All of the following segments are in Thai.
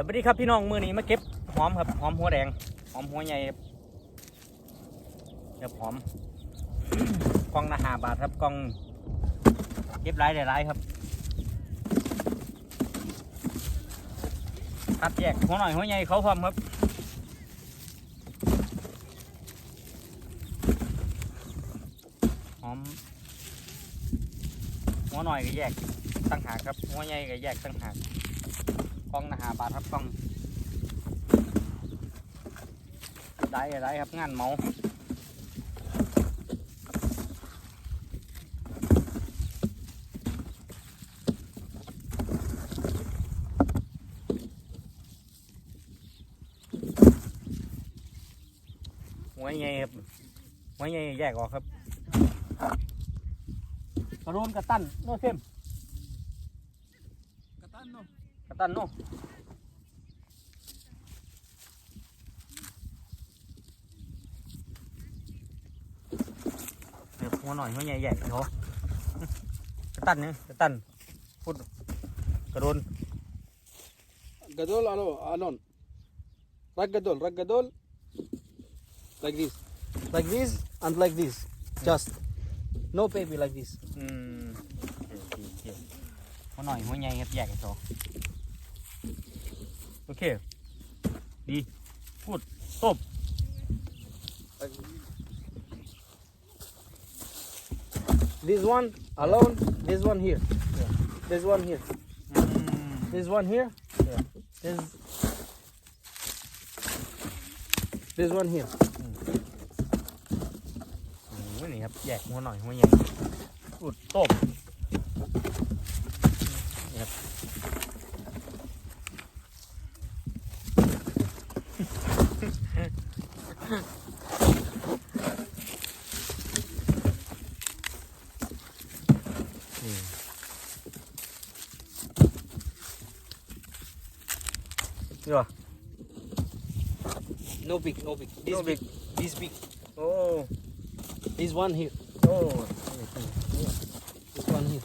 สวัสดีครับพี่น้องมือนี้มาเก็บหอมครับหอมหัวแดงหอมหัวใหญ่เดี๋ยวหอมกล่องละหาบาทครับกล่องเก็บลายได้หลายครับคัดแยกหัวหน่อยหัวใหญ่เขาพร้อมครับหอมหัวหน่อยก็แยกตั้งหากครับหัวใหญ่ก็แยกตั้งหาก กล้องนะหาบาทครับกล้องได้ได้ครับงานเมาหัวใหญ่ครับหัวใหญ่แยกออกครับกระโดนกระตันโนเซม กระตันโนเดี๋ยวหัวหน่อยหัวใหญ่ใหญ่เขากระตันเนี่ยกระตันพูดกระโดน Gadol ano alon. Rag gadol, rag gadol. Like this. Like this and like this. Just no baby like this. อืมโอเคโอเคหัวหน่อยหัวใหญ่ครับแยกกันเขา โอเค ดี พูดตบ Like this one alone, this one here. This one here. อืม This one here. Yeah. This This one here. โอ้ยนี่ครับแยกหัวหน่อยหัวใหญ่พูดตบ Yeah. No big, no big. This no big. big. This big. Oh. This one here. Oh. This one here.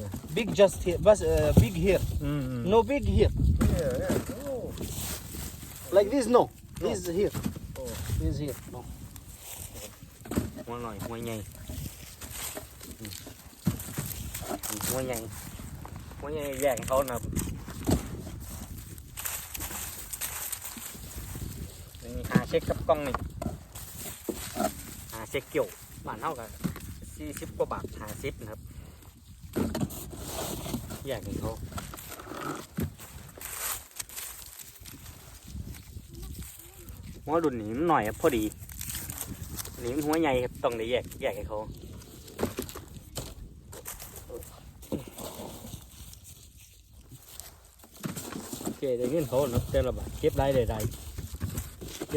Yeah. Big just here. But, uh, big here. Mm -hmm. No big here. Yeah, yeah. Oh. Like this, no. no. This here. Oh. This here. No. One line, one line. Hmm. Hmm, one line. One line, yeah, hold up. ช็คกับกล้องนี่หาเช็คเกี่ยวบ้านเท่ากับสี่สิบกว่าบาทหาสิบนะครับแยกให้เขาหัวดุนนี่มันหน่อยครับพอดีนนี้มันหัวใหญ่ครับต้องได้แยกแยกให้เขาโอเคได้เงินเขาเนาะแต่ละบาทเก็บได้ได้ได้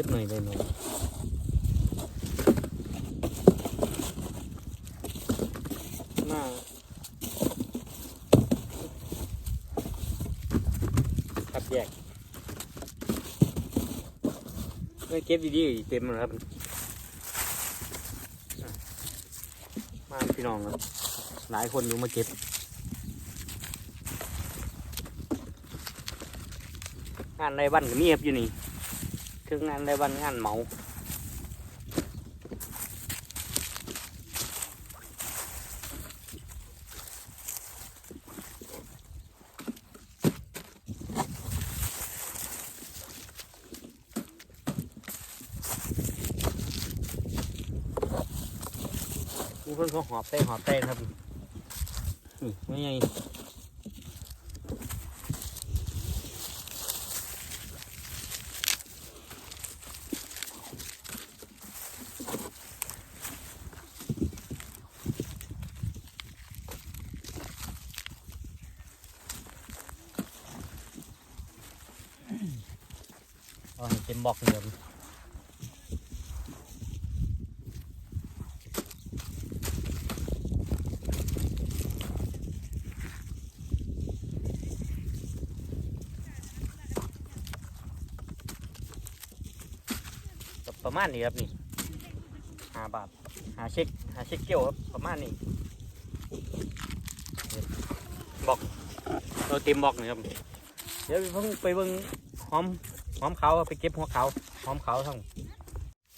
ก็บหน่อยได้หน่อยมาครับแยกไม่เก็บดีๆเต็มแล้วครับ มาพี่น้องครับ หลายคนอยู่มาเก็บงานไรวันก็มีครับอยู่นี่ คืองานไรวันงานเหมาผู้ เพิ่นเขาหอบเหอบเต้ครับนี่ไม่ไงเอาให้เต็มบอกเดิมประมาณนี้ครับนี่หาบาทหาเช็คหาเช็คเกี่ยวครับประมาณนี้บอกเราเต็มบอกนี่ครับเดี๋ยวไปเพิ่งไปเบิ่งหอม หอมเขาไปเก็บหัวเขาหอมเขาทั้ง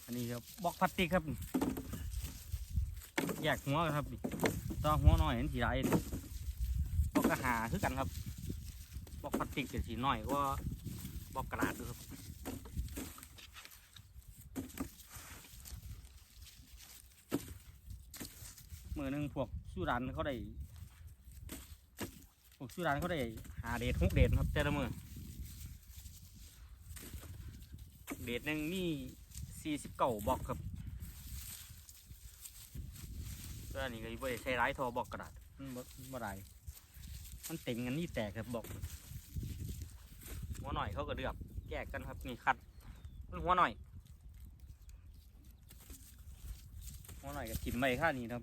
อันนี้ครับบล็อกพลาสติกครับแยกหัวครับต่อหัวน้อยเห็นสีไรบล็อกกระหาคือกันครับบล็อกพลาสติกจะสีน้อยกว่าบล็อกกระดาษดูครับมือหนึ่งพวกสู้รันเขาได้พวกชื่อร้านเขาได้หาเดทหกเดทครับแต่ละมือ เดทหนึ่งมีสี่สิบเก้าบอกครับแล้วอันนี้ก็บ่ได้ใช้ร้ายทอบอกกระดาษมันบ่บ่ได้มันเต็งกันนี่แตกครับบอกหัวหน่อยเขาก็เลือกแยกกันครับนี่คัดมันหัวหน่อยหัวหน่อยกับทิมใบค่านี้ครับ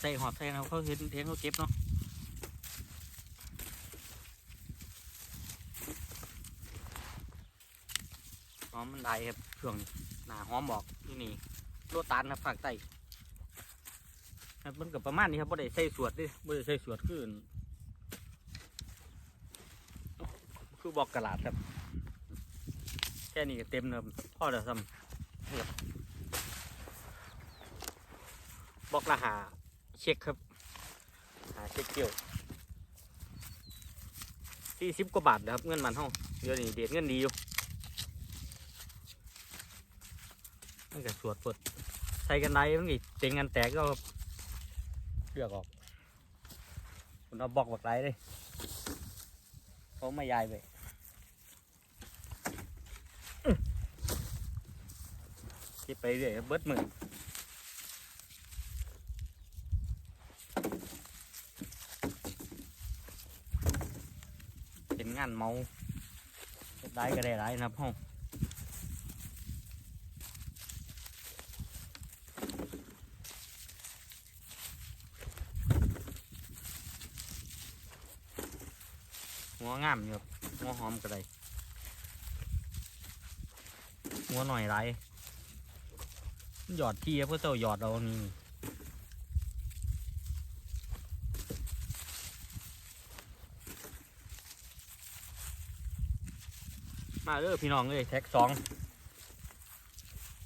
ใส่หอบใส่นะเขาเห็นเห็นเขาเก็บเนาะหอมมันได้ครับช่วงหนาหอมบอกที่นี่โลตานครับภาคใต้ครับมันกับประมาณนี้ครับบ่ได้ใส่สวดดิบ่ได้ใส่สวดคือคือบอกกระลาดครับ แค่นี้ก็เต็มแล้วพ่อเดี๋ยวซ้ำนี่ครับบอกละหา เช็คครับ หาเช็คเกี่ยวสี่สิบกว่าบาทนะครับ เงินมันห้องเดี๋ยวนี้เด็ดเงินดีอยู่มันก็สวดปดใส่กันได้มันก็เต็งกันแตกก็เลือกออกคุณเอาบอกบักไรเลยเขาไม่ยายไปคิดไปเรื่อยเบิดมือเป็นงานเมาได้ก็ได้หลายนะครับห้องหัวงามอยู่หัวหอมก็ได้หัวหน่อยไรหยอดที่เพื่อเจ้าหยอดเอานี่ มาเด้อพี่น้องเอ้ยแท็กสอง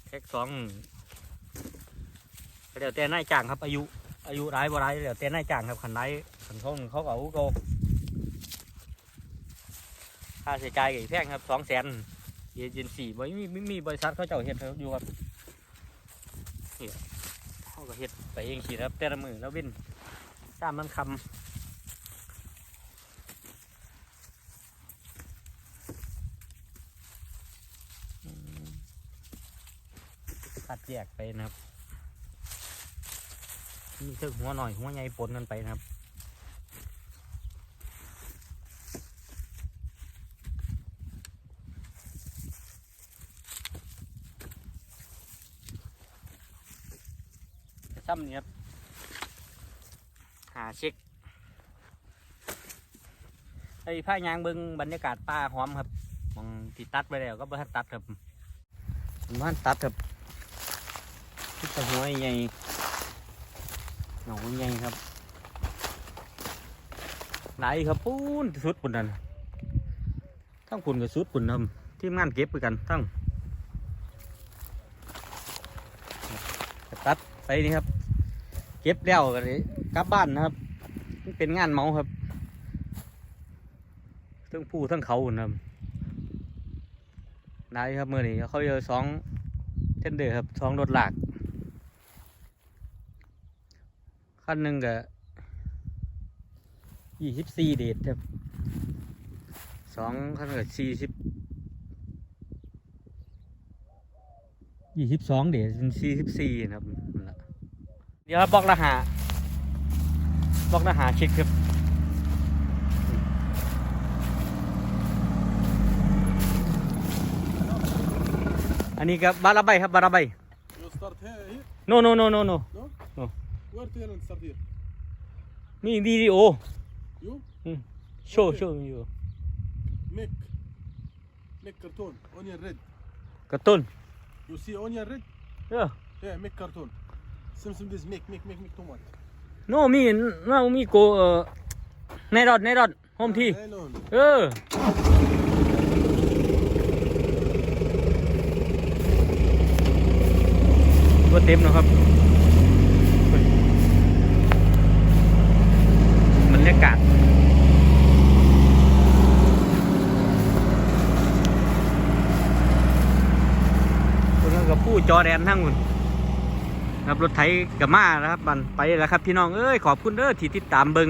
แท็กสองเดี๋ยวแต่นายจ้างครับ อายุ อายุร้ายบ่ร้ายเดี๋ยวแต่นายจ้างครับขันร้ายขันเขาเขาก็เอาโกค่าใช้จ่ายกี่แพงครับสองแสนเอเจนซี่บ่มีไม่มีบริษัทเขาเจ้าเฮ็ดให้อยู่ครับเขาก็เฮ็ดไปเองสิครับแต่ละมือแล้ววินสามมันคำัดแยกไปนะครับมีเท่าหัวหน่อยหัวใหญ่ปนกันไปนะครับซ้ำเนี่ครับหาเช็คไอ้ผ้ายางเบิงบรรยากาศป่าหอมครับมองที่ตัดไปแล้วก็บ่ทันตัดครับบ่ทันตัดครับ ตะหัวใหญ่หนองใหญ่ครับไหนครับปูนสุดปุ่นนั่นทั้งปุ่นกับสุดปุ่นนำที่งานเก็บไปกันทั้งตัดไปนี่ครับ เก็บแล้วก็เลยกลับบ้านนะครับเป็นงานเมาครับทั้งผู้ทั้งเขาปุ่นนำนายครับเมื่อนี้เขาเจอสองเทนเดอร์ครับสองรถหลาก ขั้นหนึ่งก็ยี่สิบสี่เดทครับสองขั้นก็สี่สิบยี่สิบสองเดทเป็นสี่สิบสี่นะครับนั่นล่ะเดี๋ยวครับบล็อกละหาบล็อกละหาเช็คครับอันนี้ก็บาราใบครับบาราใบ You start here, here? no no no no no No? No. Where to and start here? มีวิดีโอ You? Hmm. โชว์โชว์อยู่ Make. Make cartoon. Onion red. กระตุ้น You see onion red? เออ Yeah, make cartoon. Some some this make make make make too much. โนมีโนมีโกเอ่อในรอดในรอดโฮมที่ Nylon. เออ ตัวเต็มนะครับบรรยากาศคนนั้นกับผู้จ อแดนทั้งหมดครับรถไถกับมานะครับมันไปแล้วครับพี่น้องเอ้ยขอบคุณเด้อที่ติดตามเบิง